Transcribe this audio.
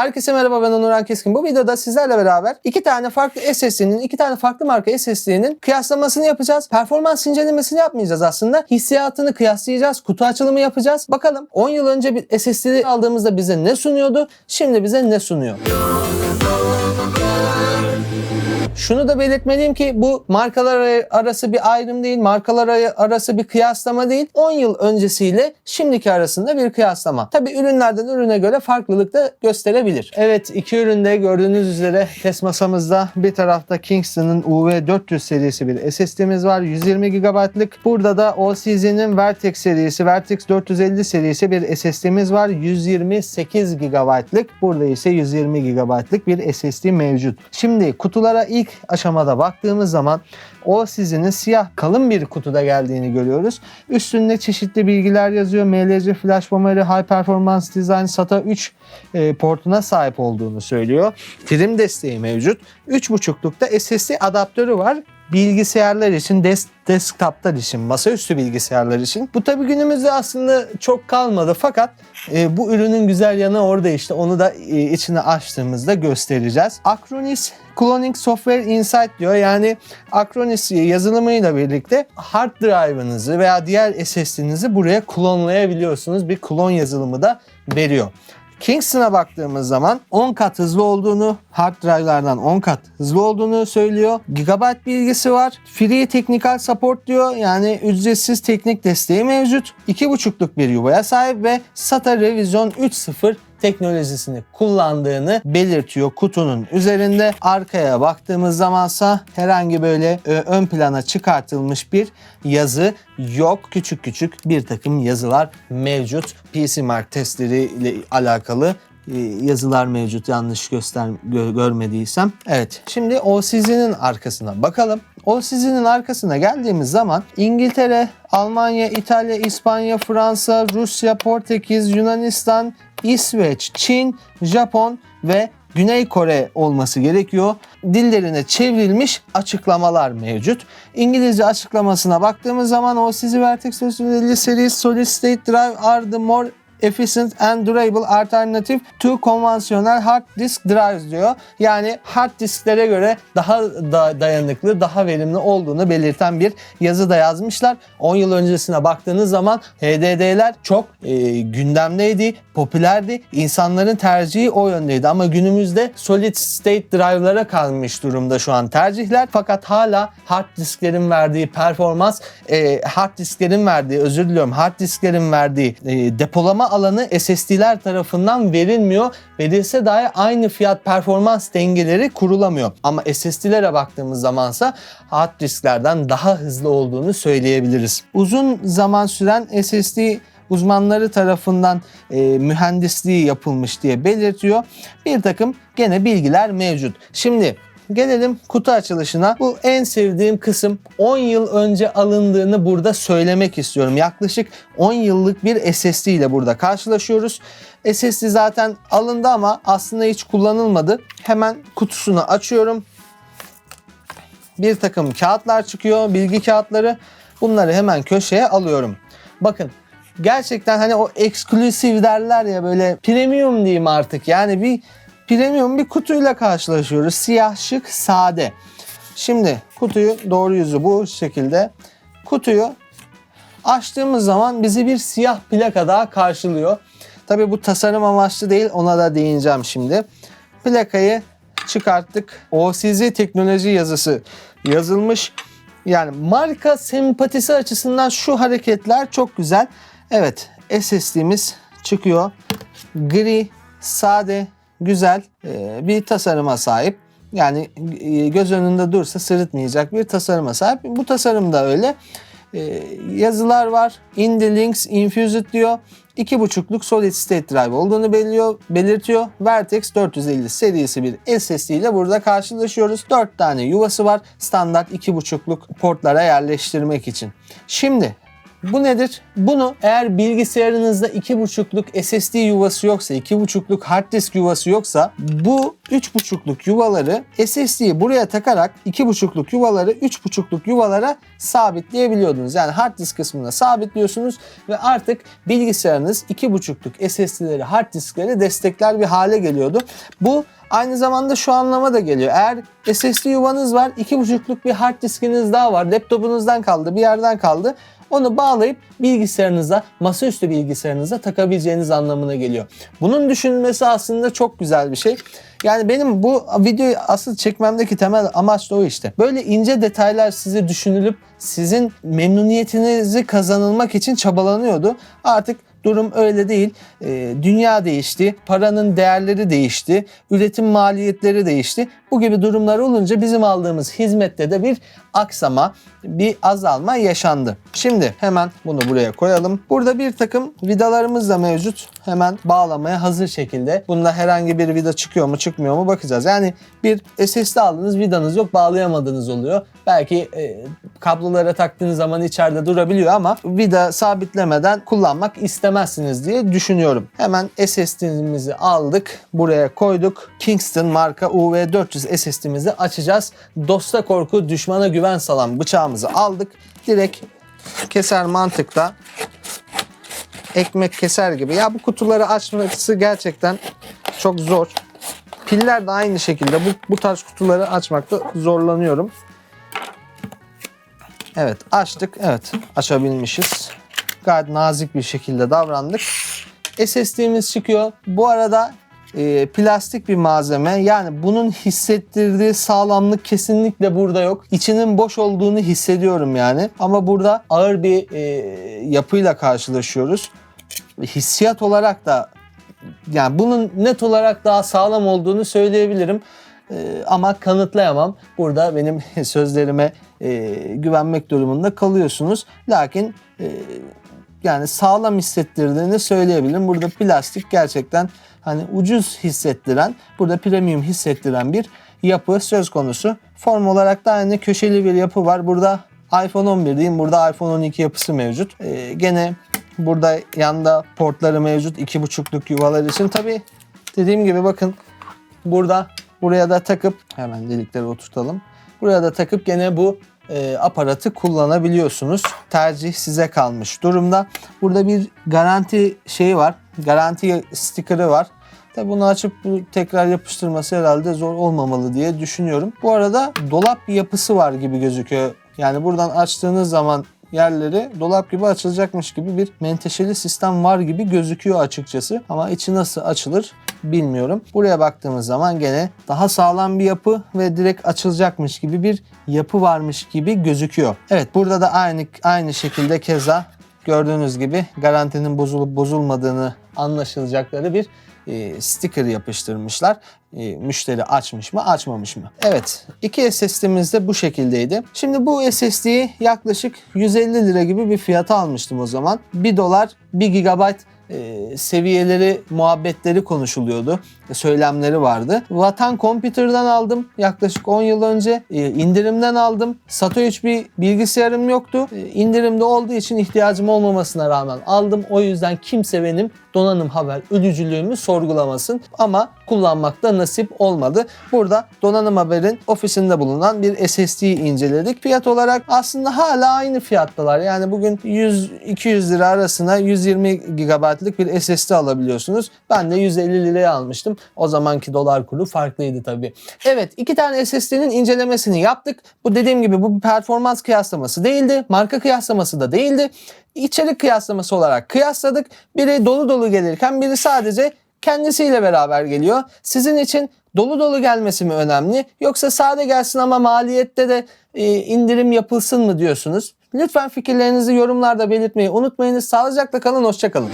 Herkese merhaba ben Onuran Keskin. Bu videoda sizlerle beraber iki tane farklı SSD'nin, iki tane farklı marka SSD'nin kıyaslamasını yapacağız. Performans incelemesini yapmayacağız aslında. Hissiyatını kıyaslayacağız. Kutu açılımı yapacağız. Bakalım 10 yıl önce bir SSD aldığımızda bize ne sunuyordu? Şimdi bize ne sunuyor? Şunu da belirtmeliyim ki bu markalar arası bir ayrım değil, markalar arası bir kıyaslama değil. 10 yıl öncesiyle şimdiki arasında bir kıyaslama. Tabi ürünlerden ürüne göre farklılık da gösterebilir. Evet iki üründe gördüğünüz üzere test masamızda bir tarafta Kingston'ın UV400 serisi bir SSD'miz var. 120 GB'lık. Burada da OCZ'nin Vertex serisi, Vertex 450 serisi bir SSD'miz var. 128 GB'lık. Burada ise 120 GB'lık bir SSD mevcut. Şimdi kutulara ilk aşamada baktığımız zaman o sizinin siyah kalın bir kutuda geldiğini görüyoruz. Üstünde çeşitli bilgiler yazıyor. MLC flash memory, high performance design, SATA 3 e, portuna sahip olduğunu söylüyor. Film desteği mevcut. 3.5'lukta SSD adaptörü var bilgisayarlar için, desk, desktoplar için, masaüstü bilgisayarlar için. Bu tabi günümüzde aslında çok kalmadı fakat e, bu ürünün güzel yanı orada işte onu da e, içine açtığımızda göstereceğiz. Acronis Cloning Software Insight diyor. Yani Acronis yazılımıyla birlikte hard drive'ınızı veya diğer SSD'nizi buraya klonlayabiliyorsunuz. Bir klon yazılımı da veriyor. Kingston'a baktığımız zaman 10 kat hızlı olduğunu, hard drive'lardan 10 kat hızlı olduğunu söylüyor. Gigabyte bilgisi var. Free Technical Support diyor. Yani ücretsiz teknik desteği mevcut. 2.5'luk bir yuvaya sahip ve SATA Revision 3.0 teknolojisini kullandığını belirtiyor kutunun üzerinde. Arkaya baktığımız zamansa herhangi böyle e, ön plana çıkartılmış bir yazı yok. Küçük küçük bir takım yazılar mevcut. PC Mark testleri ile alakalı e, yazılar mevcut yanlış göster gö- görmediysem. Evet. Şimdi OCZ'nin arkasına bakalım. OCZ'nin arkasına geldiğimiz zaman İngiltere, Almanya, İtalya, İspanya, Fransa, Rusya, Portekiz, Yunanistan, İsveç, Çin, Japon ve Güney Kore olması gerekiyor. Dillerine çevrilmiş açıklamalar mevcut. İngilizce açıklamasına baktığımız zaman o sizi Vertex 450 series Solid State Drive are the more efficient and durable alternative to konvansiyonel hard disk drives diyor. Yani hard disklere göre daha da dayanıklı, daha verimli olduğunu belirten bir yazı da yazmışlar. 10 yıl öncesine baktığınız zaman HDD'ler çok e, gündemdeydi, popülerdi. İnsanların tercihi o yöndeydi ama günümüzde solid state drive'lara kalmış durumda şu an tercihler. Fakat hala hard disklerin verdiği performans, e, hard disklerin verdiği, özür diliyorum, hard disklerin verdiği e, depolama alanı SSD'ler tarafından verilmiyor. Verilse dahi aynı fiyat performans dengeleri kurulamıyor. Ama SSD'lere baktığımız zamansa hard disklerden daha hızlı olduğunu söyleyebiliriz. Uzun zaman süren SSD uzmanları tarafından e, mühendisliği yapılmış diye belirtiyor. Bir takım gene bilgiler mevcut. Şimdi Gelelim kutu açılışına. Bu en sevdiğim kısım 10 yıl önce alındığını burada söylemek istiyorum. Yaklaşık 10 yıllık bir SSD ile burada karşılaşıyoruz. SSD zaten alındı ama aslında hiç kullanılmadı. Hemen kutusunu açıyorum. Bir takım kağıtlar çıkıyor, bilgi kağıtları. Bunları hemen köşeye alıyorum. Bakın gerçekten hani o eksklusif derler ya böyle premium diyeyim artık. Yani bir premium bir kutuyla karşılaşıyoruz. Siyah şık sade. Şimdi kutuyu doğru yüzü bu şekilde. Kutuyu açtığımız zaman bizi bir siyah plaka daha karşılıyor. Tabi bu tasarım amaçlı değil ona da değineceğim şimdi. Plakayı çıkarttık. OCZ teknoloji yazısı yazılmış. Yani marka sempatisi açısından şu hareketler çok güzel. Evet SSD'miz çıkıyor. Gri, sade, güzel e, bir tasarıma sahip. Yani e, göz önünde dursa sırıtmayacak bir tasarıma sahip. Bu tasarım da öyle. E, yazılar var. In the links infused diyor. 2.5'luk solid state drive olduğunu belirtiyor, belirtiyor. Vertex 450 serisi bir SSD ile burada karşılaşıyoruz. 4 tane yuvası var. Standart 2.5'luk portlara yerleştirmek için. Şimdi Bu nedir? Bunu eğer bilgisayarınızda 2.5'luk SSD yuvası yoksa, 2.5'luk hard disk yuvası yoksa bu 3.5'luk yuvaları SSD'yi buraya takarak 2.5'luk yuvaları 3.5'luk yuvalara sabitleyebiliyordunuz. Yani hard disk kısmına sabitliyorsunuz ve artık bilgisayarınız 2.5'luk SSD'leri, hard diskleri destekler bir hale geliyordu. Bu Aynı zamanda şu anlama da geliyor. Eğer SSD yuvanız var, 2.5'luk bir hard diskiniz daha var, laptopunuzdan kaldı, bir yerden kaldı. Onu bağlayıp bilgisayarınıza, masaüstü bilgisayarınıza takabileceğiniz anlamına geliyor. Bunun düşünülmesi aslında çok güzel bir şey. Yani benim bu videoyu asıl çekmemdeki temel amaç da o işte. Böyle ince detaylar size düşünülüp sizin memnuniyetinizi kazanılmak için çabalanıyordu. Artık Durum öyle değil. Ee, dünya değişti, paranın değerleri değişti, üretim maliyetleri değişti. Bu gibi durumlar olunca bizim aldığımız hizmette de bir aksama, bir azalma yaşandı. Şimdi hemen bunu buraya koyalım. Burada bir takım vidalarımız da mevcut. Hemen bağlamaya hazır şekilde. Bunda herhangi bir vida çıkıyor mu çıkmıyor mu bakacağız. Yani bir SSD aldınız vidanız yok bağlayamadığınız oluyor. Belki e, kablolara taktığınız zaman içeride durabiliyor ama vida sabitlemeden kullanmak istemezsiniz diye düşünüyorum. Hemen SSD'mizi aldık. Buraya koyduk. Kingston marka UV400 SSD'mizi açacağız. Dosta korku, düşmana güven salan bıçağımızı aldık. Direkt keser mantıkta ekmek keser gibi. Ya bu kutuları açması gerçekten çok zor. Piller de aynı şekilde bu, bu tarz kutuları açmakta zorlanıyorum. Evet açtık. Evet açabilmişiz. Gayet nazik bir şekilde davrandık. SSD'miz çıkıyor. Bu arada e, plastik bir malzeme. Yani bunun hissettirdiği sağlamlık kesinlikle burada yok. İçinin boş olduğunu hissediyorum yani. Ama burada ağır bir e, yapıyla karşılaşıyoruz. Hissiyat olarak da yani bunun net olarak daha sağlam olduğunu söyleyebilirim. Ee, ama kanıtlayamam. Burada benim sözlerime e, güvenmek durumunda kalıyorsunuz. Lakin e, yani sağlam hissettirdiğini söyleyebilirim. Burada plastik gerçekten hani ucuz hissettiren, burada premium hissettiren bir yapı söz konusu. Form olarak da aynı köşeli bir yapı var. Burada iPhone 11 diyeyim. Burada iPhone 12 yapısı mevcut. Ee, gene burada yanda portları mevcut. 2.5'luk yuvalar için. Tabi dediğim gibi bakın burada buraya da takıp hemen delikleri oturtalım. Buraya da takıp gene bu e, aparatı kullanabiliyorsunuz. Tercih size kalmış durumda. Burada bir garanti şeyi var. Garanti stikeri var. Tabi bunu açıp tekrar yapıştırması herhalde zor olmamalı diye düşünüyorum. Bu arada dolap yapısı var gibi gözüküyor. Yani buradan açtığınız zaman yerleri dolap gibi açılacakmış gibi bir menteşeli sistem var gibi gözüküyor açıkçası. Ama içi nasıl açılır bilmiyorum. Buraya baktığımız zaman gene daha sağlam bir yapı ve direkt açılacakmış gibi bir yapı varmış gibi gözüküyor. Evet burada da aynı aynı şekilde keza gördüğünüz gibi garantinin bozulup bozulmadığını anlaşılacakları bir e, sticker yapıştırmışlar. E, müşteri açmış mı açmamış mı? Evet iki SSD'miz de bu şekildeydi. Şimdi bu SSD'yi yaklaşık 150 lira gibi bir fiyata almıştım o zaman. 1 dolar 1 GB e, seviyeleri, muhabbetleri konuşuluyordu. Söylemleri vardı. Vatan Computer'dan aldım yaklaşık 10 yıl önce. E, indirimden aldım. Sato 3 bir bilgisayarım yoktu. E, indirimde olduğu için ihtiyacım olmamasına rağmen aldım. O yüzden kimse benim donanım haber ödücülüğümü sorgulamasın. Ama kullanmakta nasip olmadı. Burada donanım haberin ofisinde bulunan bir SSD'yi inceledik. Fiyat olarak aslında hala aynı fiyattalar. Yani bugün 100-200 lira arasına 120 GB'lık bir SSD alabiliyorsunuz. Ben de 150 liraya almıştım. O zamanki dolar kuru farklıydı tabii. Evet iki tane SSD'nin incelemesini yaptık. Bu dediğim gibi bu bir performans kıyaslaması değildi. Marka kıyaslaması da değildi. İçerik kıyaslaması olarak kıyasladık. Biri dolu dolu gelirken biri sadece kendisiyle beraber geliyor. Sizin için dolu dolu gelmesi mi önemli yoksa sade gelsin ama maliyette de e, indirim yapılsın mı diyorsunuz? Lütfen fikirlerinizi yorumlarda belirtmeyi unutmayınız. Sağlıcakla kalın, hoşçakalın.